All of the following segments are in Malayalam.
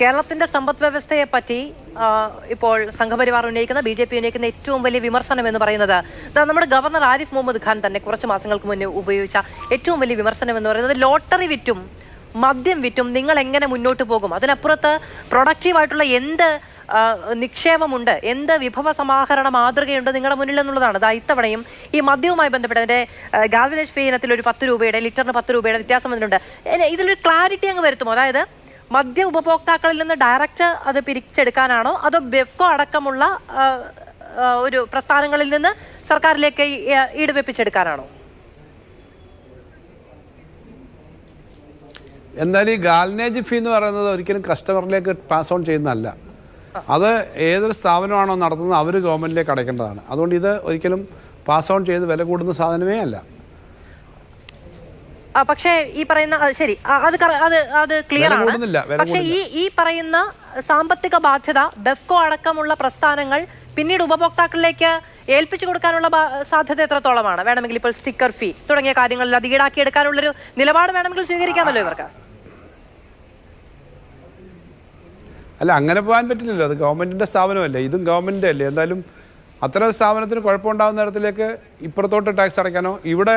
കേരളത്തിന്റെ സമ്പദ് വ്യവസ്ഥയെ പറ്റി ഇപ്പോൾ സംഘപരിവാർ ഉന്നയിക്കുന്ന ബി ജെ പി ഉന്നയിക്കുന്ന ഏറ്റവും വലിയ വിമർശനം എന്ന് പറയുന്നത് നമ്മുടെ ഗവർണർ ആരിഫ് മുഹമ്മദ് ഖാൻ തന്നെ കുറച്ച് മാസങ്ങൾക്ക് മുന്നേ ഉപയോഗിച്ച ഏറ്റവും വലിയ വിമർശനം എന്ന് പറയുന്നത് ലോട്ടറി വിറ്റും മദ്യം വിറ്റും നിങ്ങൾ എങ്ങനെ മുന്നോട്ട് പോകും? അതിനപ്പുറത്ത് പ്രൊഡക്റ്റീവായിട്ടുള്ള എന്ത് നിക്ഷേപമുണ്ട് എന്ത് വിഭവ സമാഹരണ മാതൃകയുണ്ട് നിങ്ങളുടെ മുന്നിൽ എന്നുള്ളതാണ്. ദാ ഇത്തവണയും ഈ മദ്യവുമായി ബന്ധപ്പെട്ട് അതിന്റെ ഗാൽവനേജ് ഫീ ഇനത്തിൽ ഒരു പത്ത് രൂപയുടെ ലിറ്ററിന് പത്ത് രൂപയുടെ വ്യത്യാസം വന്നിട്ടുണ്ട്. ഇതിലൊരു ക്ലാരിറ്റി അങ്ങ് വരുത്തുമോ? അതായത് മദ്യ ഉപഭോക്താക്കളിൽ നിന്ന് ഡയറക്റ്റ് അത് പിരിച്ചെടുക്കാനാണോ? അതോ ബെഫ്കോ അടക്കമുള്ള ഒരു പ്രസ്ഥാനങ്ങളിൽ നിന്ന് സർക്കാരിലേക്ക് ഈടുവെപ്പിച്ചെടുക്കാനാണോ? എന്നാൽ ഈ ഗാൽനേജ് ഫീ എന്ന് പറയുന്നത് ഒരിക്കലും കസ്റ്റമറിലേക്ക് പാസ് ഓൺ ചെയ്യുന്നതല്ല. അത് ഏതൊരു സ്ഥാപനമാണോ നടത്തുന്നത് അവർ ഗവൺമെന്റിലേക്ക് അടയ്ക്കേണ്ടതാണ്. അതുകൊണ്ട് ഇത് ഒരിക്കലും പാസ് ഓൺ ചെയ്ത് വില കൂടുന്ന സാധനമേ അല്ല. പക്ഷേ ഈ പറയുന്ന ശരി അത് അത് അത് ക്ലിയർ ആണ്. പക്ഷേ ഈ ഈ പറയുന്ന സാമ്പത്തിക ബാധ്യത ബെഫ്കോ അടക്കമുള്ള പ്രസ്ഥാനങ്ങൾ പിന്നീട് ഉപഭോക്താക്കളിലേക്ക് ഏൽപ്പിച്ചു കൊടുക്കാനുള്ള സാധ്യത എത്രത്തോളമാണ്? വേണമെങ്കിൽ ഇപ്പോൾ സ്റ്റിക്കർ ഫീ തുടങ്ങിയ കാര്യങ്ങളിൽ അത് ഈടാക്കി എടുക്കാനുള്ളൊരു നിലപാട് വേണമെങ്കിൽ സ്വീകരിക്കാമല്ലോ ഇവർക്ക്. അല്ല അങ്ങനെ പോകാൻ പറ്റില്ലല്ലോ. അത് ഗവൺമെന്റിന്റെ സ്ഥാപനമല്ലേ? ഇതും ഗവൺമെന്റ് അല്ലേ? എന്തായാലും അത്തരം സ്ഥാപനത്തിന് കുഴപ്പമുണ്ടാകുന്ന തരത്തിലേക്ക് ഇപ്പുറത്തോട്ട് ടാക്സ് അടയ്ക്കാനോ ഇവിടെ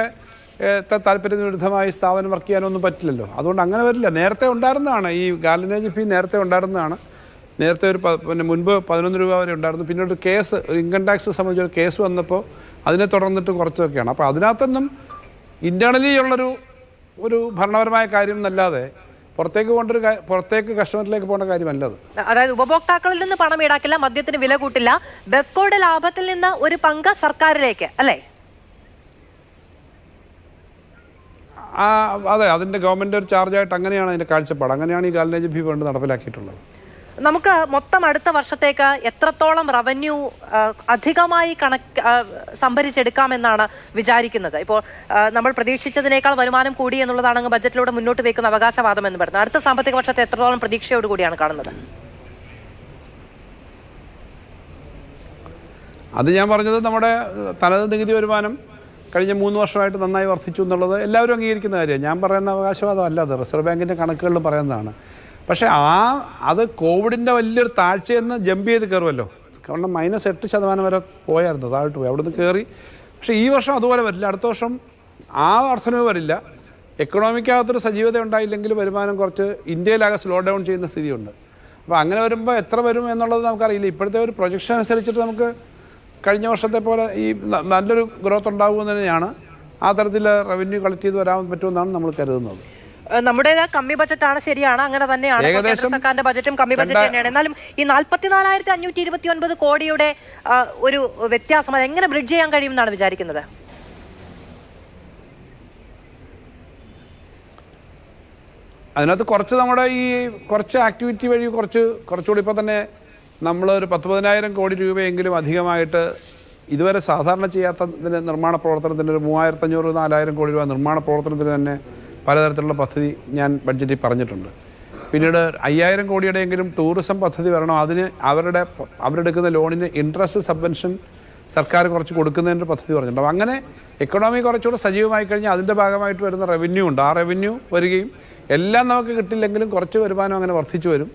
താല്പര്യത്തിന് വിരുദ്ധമായി സ്ഥാപനം വർക്ക് ചെയ്യാനൊന്നും പറ്റില്ലല്ലോ. അതുകൊണ്ട് അങ്ങനെ വരില്ല. നേരത്തെ ഉണ്ടായിരുന്നതാണ്. ഈ ഗാർലനേജ് ഫീ നേരത്തെ ഉണ്ടായിരുന്നതാണ്. നേരത്തെ ഒരു പിന്നെ മുൻപ് പതിനൊന്ന് രൂപ വരെ ഉണ്ടായിരുന്നു. പിന്നെ ഒരു കേസ് ഒരു ഇൻകം ടാക്സ് സംബന്ധിച്ച ഒരു കേസ് വന്നപ്പോൾ അതിനെ തുടർന്നിട്ട് കുറച്ചൊക്കെയാണ്. അപ്പോൾ അതിനകത്തൊന്നും ഇന്റേർണലി ഉള്ളൊരു ഒരു ഭരണപരമായ കാര്യം എന്നല്ലാതെ പുറത്തേക്ക് പോകേണ്ട ഒരു പുറത്തേക്ക് കസ്റ്റമറിലേക്ക് പോകേണ്ട കാര്യമല്ല അത്. അതായത് ഉപഭോക്താക്കളിൽ നിന്ന് പണം ഈടാക്കില്ല മദ്യത്തിന് വില കൂട്ടില്ല ബെഫ്കോയുടെ ലാഭത്തിൽ നിന്ന് ഒരു പങ്ക് സർക്കാരിലേക്ക് അല്ലേ ആ അതെ അതിന്റെ ഗവൺമെന്റ് ഒരു ചാർജായിട്ട് അങ്ങനെയാണ് അതിന്റെ കാഴ്ചപ്പാട്. അങ്ങനെയാണ് ഈ കാലിനേജ് ഫീ ഫണ്ട് നടപ്പിലാക്കിയിട്ടുള്ളത്. നമുക്ക് മൊത്തം അടുത്ത വർഷത്തേക്ക് എത്രത്തോളം റവന്യൂ അധികമായി കണക്ക് സംഭരിച്ചെടുക്കാമെന്നാണ് വിചാരിക്കുന്നത്. ഇപ്പോൾ നമ്മൾ പ്രതീക്ഷിച്ചതിനേക്കാൾ വരുമാനം കൂടി എന്നുള്ളതാണ് ബജറ്റിലൂടെ മുന്നോട്ട് വയ്ക്കുന്ന അവകാശവാദം എന്ന് പറയുന്നത്. അടുത്ത സാമ്പത്തിക വർഷത്തെ എത്രത്തോളം പ്രതീക്ഷയോട് കൂടിയാണ് കാണുന്നത്? അത് ഞാൻ പറഞ്ഞത് നമ്മുടെ തനത് നികുതി വരുമാനം കഴിഞ്ഞ മൂന്ന് വർഷമായിട്ട് നന്നായി വർദ്ധിച്ചു എന്നുള്ളത് എല്ലാവരും അംഗീകരിക്കുന്ന കാര്യമാണ്. ഞാൻ പറയുന്ന അവകാശവാദം അല്ല അത്. റിസർവ് ബാങ്കിന്റെ കണക്കുകളിൽ പറയുന്നതാണ്. പക്ഷേ ആ അത് കോവിഡിന്റെ വലിയൊരു താഴ്ചയെന്ന് ജമ്പ് ചെയ്ത് കയറുമല്ലോ. കാരണം മൈനസ് എട്ട് ശതമാനം വരെ പോയായിരുന്നു താഴോട്ട് പോയി. അവിടെ നിന്ന് കയറി. പക്ഷേ ഈ വർഷം അതുപോലെ വരില്ല. അടുത്ത വർഷം ആ വർധനവ് വരില്ല. എക്കണോമിക്കകത്തൊരു സജീവത ഉണ്ടായില്ലെങ്കിൽ വരുമാനം കുറച്ച് ഇന്ത്യയിലാകെ സ്ലോ ഡൗൺ ചെയ്യുന്ന സ്ഥിതിയുണ്ട്. അപ്പോൾ അങ്ങനെ വരുമ്പോൾ എത്ര വരും എന്നുള്ളത് നമുക്കറിയില്ല. ഇപ്പോഴത്തെ ഒരു പ്രൊജക്ഷൻ അനുസരിച്ചിട്ട് നമുക്ക് കഴിഞ്ഞ വർഷത്തെ പോലെ ഈ നല്ലൊരു ഗ്രോത്ത് ഉണ്ടാകുമെന്ന് തന്നെയാണ് ആ തരത്തിൽ റവന്യൂ കളക്ട് ചെയ്ത് വരാൻ പറ്റുമെന്നാണ് നമ്മൾ കരുതുന്നത്. നമ്മുടെ കമ്മി ബജറ്റ് ആണ് ശരിയാണ് അങ്ങനെ തന്നെയാണ് കേന്ദ്ര സർക്കാരിന്റെ ബജറ്റും കമ്മി ബജറ്റ് തന്നെയാണ്. എന്നാലും ഈ നാൽപ്പത്തിനാലായിരത്തി അഞ്ഞൂറ്റി ഇരുപത്തി ഒൻപത് കോടിയുടെ ഒരു വ്യത്യാസം അത് എങ്ങനെ ബ്രിഡ്ജ് ചെയ്യാൻ കഴിയുമെന്നാണ് വിചാരിക്കുന്നത്? അതിനകത്ത് കുറച്ച് നമ്മുടെ ഈ കുറച്ച് ആക്ടിവിറ്റി വഴി കുറച്ച് കുറച്ചുകൂടി ഇപ്പോൾ തന്നെ നമ്മൾ ഒരു പത്ത് പതിനായിരം കോടി രൂപയെങ്കിലും അധികമായിട്ട് ഇതുവരെ സാധാരണ ചെയ്യാത്തതിന് നിർമ്മാണ പ്രവർത്തനത്തിന് ഒരു മൂവായിരത്തഞ്ഞൂറ് നാലായിരം കോടി രൂപ നിർമ്മാണ പ്രവർത്തനത്തിന് തന്നെ പലതരത്തിലുള്ള പദ്ധതി ഞാൻ ബഡ്ജറ്റിൽ പറഞ്ഞിട്ടുണ്ട്. പിന്നീട് അയ്യായിരം കോടിയുടെയെങ്കിലും ടൂറിസം പദ്ധതി വരണം അതിന് അവരുടെ അവരെടുക്കുന്ന ലോണിന് ഇൻട്രസ്റ്റ് സബ്വെൻഷൻ സർക്കാർ കുറച്ച് കൊടുക്കുന്നതിന്റെ പദ്ധതി പറഞ്ഞിട്ടുണ്ട്. അങ്ങനെ എക്കണോമി കുറച്ചുകൂടെ സജീവമായി കഴിഞ്ഞാൽ അതിന്റെ ഭാഗമായിട്ട് വരുന്ന റവന്യൂ ഉണ്ട്. ആ റവന്യൂ വരികയും എല്ലാം നമുക്ക് കിട്ടില്ലെങ്കിലും കുറച്ച് വരുമാനം അങ്ങനെ വർദ്ധിച്ചു വരും.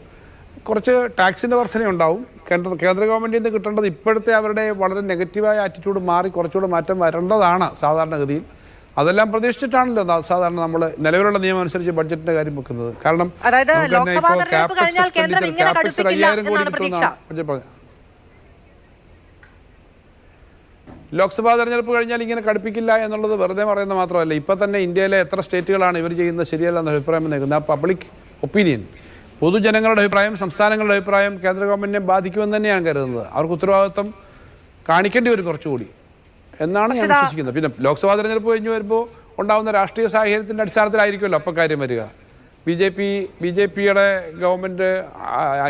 കുറച്ച് ടാക്സിന്റെ വർധന ഉണ്ടാവും. കേന്ദ്ര കേന്ദ്ര ഗവൺമെന്റിൽ നിന്ന് കിട്ടേണ്ടത് ഇപ്പോഴത്തെ അവരുടെ വളരെ നെഗറ്റീവായ ആറ്റിറ്റ്യൂഡ് മാറി കുറച്ചുകൂടെ മാറ്റം വരേണ്ടതാണ് സാധാരണഗതിയിൽ. അതെല്ലാം പ്രതീക്ഷിച്ചിട്ടാണല്ലോ സാധാരണ നമ്മൾ നിലവിലുള്ള നിയമം അനുസരിച്ച് ബഡ്ജറ്റിന്റെ കാര്യം വെക്കുന്നത്. കാരണം ഒരു അയ്യായിരം കോടി. കിട്ടുമെന്നാണ് ലോക്സഭാ തെരഞ്ഞെടുപ്പ് കഴിഞ്ഞാൽ ഇങ്ങനെ കടുപ്പിക്കില്ല എന്നുള്ളത് വെറുതെ പറയുന്നത് മാത്രമല്ല. ഇപ്പം തന്നെ ഇന്ത്യയിലെ എത്ര സ്റ്റേറ്റുകളാണ് ഇവർ ചെയ്യുന്നത് ശരിയല്ല എന്ന അഭിപ്രായം നൽകുന്നത് ആ പബ്ലിക് ഒപ്പീനിയൻ പൊതുജനങ്ങളുടെ അഭിപ്രായം സംസ്ഥാനങ്ങളുടെ അഭിപ്രായം കേന്ദ്ര ഗവൺമെന്റിനെ ബാധിക്കുമെന്ന് തന്നെയാണ് കരുതുന്നത്. അവർക്ക് ഉത്തരവാദിത്വം കാണിക്കേണ്ടി വരും കുറച്ചുകൂടി എന്നാണ് ഞാൻ വിശ്വസിക്കുന്നത്. പിന്നെ ലോക്സഭാ തെരഞ്ഞെടുപ്പ് കഴിഞ്ഞ് വരുമ്പോൾ ഉണ്ടാകുന്ന രാഷ്ട്രീയ സാഹചര്യത്തിന്റെ അടിസ്ഥാനത്തിലായിരിക്കുമല്ലോ അപ്പോൾ കാര്യം വരിക. B J P B J പിയുടെ ഗവൺമെന്റ്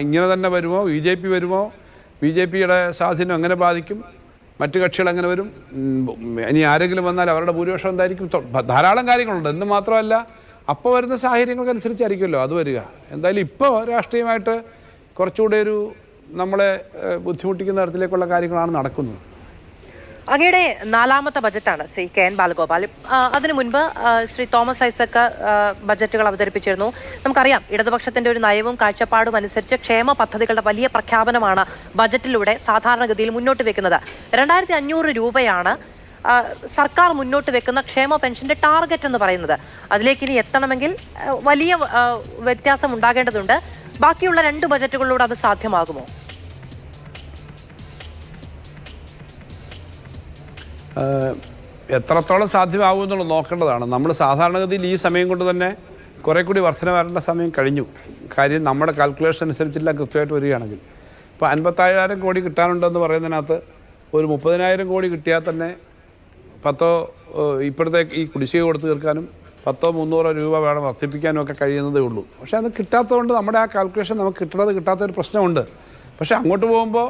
ഇങ്ങനെ തന്നെ വരുമോ? ബി ജെ പി വരുമോ? ബി ജെ പിയുടെ സ്വാധീനം എങ്ങനെ ബാധിക്കും? മറ്റു കക്ഷികൾ അങ്ങനെ വരും? ഇനി ആരെങ്കിലും വന്നാൽ അവരുടെ ഭൂരിപക്ഷം എന്തായിരിക്കും? ധാരാളം കാര്യങ്ങളുണ്ട്. എന്ന് മാത്രമല്ല അപ്പോൾ വരുന്ന സാഹചര്യങ്ങൾക്കനുസരിച്ചായിരിക്കുമല്ലോ അത് വരിക. എന്തായാലും ഇപ്പോൾ രാഷ്ട്രീയമായിട്ട് കുറച്ചുകൂടെ ഒരു നമ്മളെ ബുദ്ധിമുട്ടിക്കുന്ന തരത്തിലേക്കുള്ള കാര്യങ്ങളാണ് നടക്കുന്നത്. അങ്ങയുടെ നാലാമത്തെ ബജറ്റാണ് ശ്രീ കെ എൻ ബാലഗോപാൽ. അതിനു മുൻപ് ശ്രീ തോമസ് ഐസക് ബജറ്റുകൾ അവതരിപ്പിച്ചിരുന്നു. നമുക്കറിയാം ഇടതുപക്ഷത്തിന്റെ ഒരു നയവും കാഴ്ചപ്പാടും അനുസരിച്ച് ക്ഷേമ പദ്ധതികളുടെ വലിയ പ്രഖ്യാപനമാണ് ബജറ്റിലൂടെ സാധാരണഗതിയിൽ മുന്നോട്ട് വെക്കുന്നത്. രണ്ടായിരത്തി അഞ്ഞൂറ് രൂപയാണ് സർക്കാർ മുന്നോട്ട് വെക്കുന്ന ക്ഷേമ പെൻഷന്റെ ടാർഗറ്റ് എന്ന് പറയുന്നത്. അതിലേക്ക് ഇനി എത്തണമെങ്കിൽ വലിയ വ്യത്യാസം ഉണ്ടാകേണ്ടതുണ്ട്. ബാക്കിയുള്ള രണ്ട് ബജറ്റുകളിലൂടെ അത് സാധ്യമാകുമോ? എത്രത്തോളം സാധ്യമാകും എന്നുള്ളത് നോക്കേണ്ടതാണ്. നമ്മൾ സാധാരണഗതിയിൽ ഈ സമയം കൊണ്ട് തന്നെ കുറേ കൂടി വർധന വരേണ്ട സമയം കഴിഞ്ഞു. കാര്യം നമ്മുടെ കാൽക്കുലേഷൻ അനുസരിച്ചില്ല കൃത്യമായിട്ട് വരികയാണെങ്കിൽ. ഇപ്പോൾ അൻപത്തായിരം കോടി കിട്ടാനുണ്ടെന്ന് പറയുന്നതിനകത്ത് ഒരു മുപ്പതിനായിരം കോടി കിട്ടിയാൽ തന്നെ പത്തോ ഇപ്പോഴത്തെ ഈ കുടിശ്ശിക കൊടുത്ത് തീർക്കാനും പത്തോ മുന്നൂറോ രൂപ വേണം വർദ്ധിപ്പിക്കാനും ഒക്കെ കഴിയുന്നതേ ഉള്ളൂ. പക്ഷേ അത് കിട്ടാത്തതുകൊണ്ട് നമ്മുടെ ആ കാൽക്കുലേഷൻ നമുക്ക് കിട്ടണത് കിട്ടാത്ത ഒരു പ്രശ്നമുണ്ട്. പക്ഷേ അങ്ങോട്ട് പോകുമ്പോൾ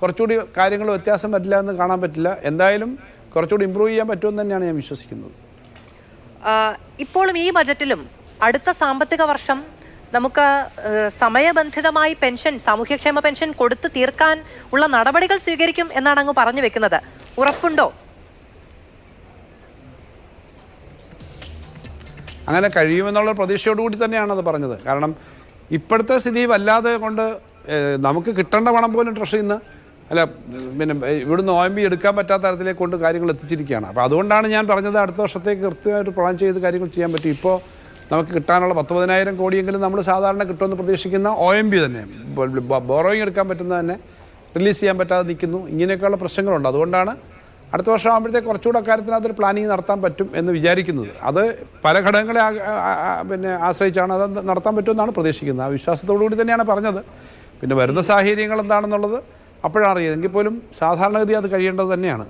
കുറച്ചുകൂടി കാര്യങ്ങൾ വ്യത്യാസം പറ്റില്ല എന്ന് കാണാൻ പറ്റില്ല. എന്തായാലും കുറച്ചുകൂടി ഇമ്പ്രൂവ് ചെയ്യാൻ പറ്റുമെന്ന് തന്നെയാണ് ഞാൻ വിശ്വസിക്കുന്നത്. ഇപ്പോഴും ഈ ബജറ്റിലും അടുത്ത സാമ്പത്തിക വർഷം നമുക്ക് സമയബന്ധിതമായി പെൻഷൻ സാമൂഹ്യക്ഷേമ പെൻഷൻ കൊടുത്തു തീർക്കാൻ ഉള്ള നടപടികൾ സ്വീകരിക്കും എന്നാണ് അങ്ങ് പറഞ്ഞു വെക്കുന്നത്. ഉറപ്പുണ്ടോ? അങ്ങനെ കഴിയുമെന്നുള്ള പ്രതീക്ഷയോടുകൂടി തന്നെയാണ് അത് പറഞ്ഞത്. കാരണം ഇപ്പോഴത്തെ സ്ഥിതി വല്ലാതെ കൊണ്ട് നമുക്ക് കിട്ടേണ്ട പണം പോലും ട്രഷറിൽ നിന്ന് അല്ല പിന്നെ ഇവിടുന്ന് ഒ എം ബി എടുക്കാൻ പറ്റാത്ത തരത്തിലേക്ക് കൊണ്ട് കാര്യങ്ങൾ എത്തിച്ചിരിക്കുകയാണ്. അപ്പോൾ അതുകൊണ്ടാണ് ഞാൻ പറഞ്ഞത് അടുത്ത വർഷത്തേക്ക് കൃത്യമായിട്ട് പ്ലാൻ ചെയ്ത് കാര്യങ്ങൾ ചെയ്യാൻ പറ്റും. ഇപ്പോൾ നമുക്ക് കിട്ടാനുള്ള പത്ത് പതിനായിരം കോടിയെങ്കിലും നമ്മൾ സാധാരണ കിട്ടുമെന്ന് പ്രതീക്ഷിക്കുന്ന ഒ എം ബി തന്നെ ബോറോയിങ് എടുക്കാൻ പറ്റുന്ന തന്നെ റിലീസ് ചെയ്യാൻ പറ്റാതെ നിൽക്കുന്നു. ഇങ്ങനെയൊക്കെയുള്ള പ്രശ്നങ്ങളുണ്ട്. അതുകൊണ്ടാണ് അടുത്ത വർഷം ആകുമ്പോഴത്തേക്ക് കുറച്ചുകൂടെ കാര്യത്തിനകത്തൊരു പ്ലാനിങ് നടത്താൻ പറ്റും എന്ന് വിചാരിക്കുന്നത്. അത് പല ഘടകങ്ങളെ പിന്നെ ആശ്രയിച്ചാണ് അത് നടത്താൻ പറ്റുമെന്നാണ് പ്രതീക്ഷിക്കുന്നത്. ആ വിശ്വാസത്തോടു കൂടി തന്നെയാണ് പറഞ്ഞത്. പിന്നെ വരുന്ന സാഹചര്യങ്ങൾ എന്താണെന്നുള്ളത് അപ്പോഴാണ് അറിയുന്നത്. എങ്കിൽ പോലും സാധാരണഗതി അത് കഴിയേണ്ടത് തന്നെയാണ്.